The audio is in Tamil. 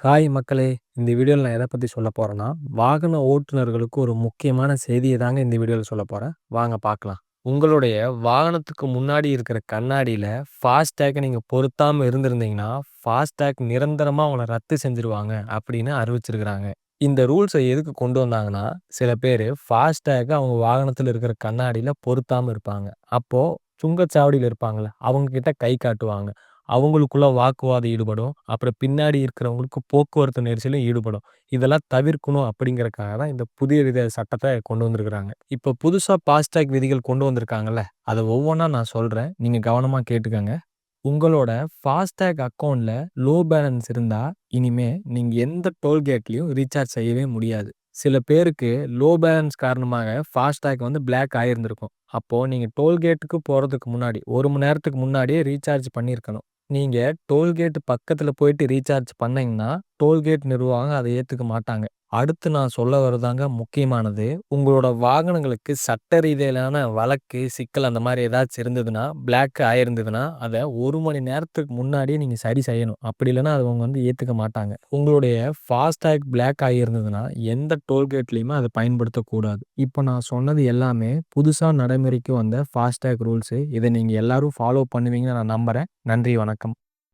ஹாய் மக்களே! இந்த வீடியோவில் நான் எதை பற்றி சொல்லப் போகிறேன்னா வாகன ஓட்டுநர்களுக்கு ஒரு முக்கியமான செய்தியை தாங்க இந்த வீடியோவில் சொல்லப் போகிறேன் வாங்க பார்க்கலாம். உங்களுடைய வாகனத்துக்கு முன்னாடி இருக்கிற கண்ணாடியில் ஃபாஸ்டேக்கை நீங்கள் பொருத்தாமல் இருந்திருந்தீங்கன்னா, ஃபாஸ்டேக் நிரந்தரமாக உங்களை ரத்து செஞ்சுருவாங்க அப்படின்னு அறிவிச்சிருக்கிறாங்க இந்த ரூல்ஸை எதுக்கு கொண்டு வந்தாங்கன்னா, சில பேர் ஃபாஸ்டேக்கை அவங்க வாகனத்தில் இருக்கிற கண்ணாடியில் பொருத்தாமல் இருப்பாங்க. அப்போது சுங்கச்சாவடியில் இருப்பாங்கல்ல, அவங்கக்கிட்ட கை காட்டுவாங்க. அவங்களுக்குள்ள வாக்குவாதம் ஈடுபடும். அப்புறம் பின்னாடி இருக்கிறவங்களுக்கு போக்குவரத்து நெரிசலும் ஈடுபடும். இதெல்லாம் தவிர்க்கணும் அப்படிங்கிறக்காக தான் இந்த புதிய வித சட்டத்தை கொண்டு வந்திருக்கிறாங்க. இப்போ புதுசாக ஃபாஸ்டேக் விதிகள் கொண்டு வந்திருக்காங்கல்ல, அதை ஒவ்வொன்றா நான் சொல்கிறேன் நீங்கள் கவனமாக கேட்டுக்கங்க. உங்களோட ஃபாஸ்டேக் அக்கௌண்ட்டில் லோ பேலன்ஸ் இருந்தா, இனிமே நீங்க எந்த டோல்கேட்லயும் ரீசார்ஜ் செய்யவே முடியாது. சில பேருக்கு லோ பேலன்ஸ் காரணமாக ஃபாஸ்டேக் வந்து பிளாக் ஆயிருந்திருக்கும். அப்போ நீங்க டோல்கேட்டுக்கு போறதுக்கு முன்னாடி, ஒரு மணி நேரத்துக்கு முன்னாடியே ரீசார்ஜ் பண்ணியிருக்கணும். நீங்க டோல்கேட் பக்கத்துல போயிட்டு ரீசார்ஜ் பண்ணீங்கன்னா, டோல்கேட் நிர்வாகம் அத ஏத்துக்க மாட்டாங்க. அடுத்து நான் சொல்ல வர்றதாங்க முக்கியமானது. உங்களோட வாகனங்களுக்கு சட்ட ரீதியிலான வழக்கு, சிக்கல் அந்த மாரி ஏதாச்சும் இருந்ததுன்னா, பிளாக் ஆயிருந்ததுன்னா, அத 1 மணி நேரத்துக்கு முன்னாடியே நீங்க சரி செய்யணும். அப்படி இல்லன்னா அத அவங்க வந்து ஏத்துக்க மாட்டாங்க. உங்களுடைய ஃபாஸ்டேக் பிளாக் ஆகியிருந்ததுன்னா, எந்த டோல்கேட்லயுமே அத பயன்படுத்தக்கூடாது. இப்போ நான் சொன்னது எல்லாமே புதுசா நடைமுறைக்கு வந்த ஃபாஸ்டேக் ரூல்ஸு. இத நீங்க எல்லாரும் ஃபாலோ பண்ணுவீங்கன்னு நான் நம்புறேன். நன்றி, வணக்கம்.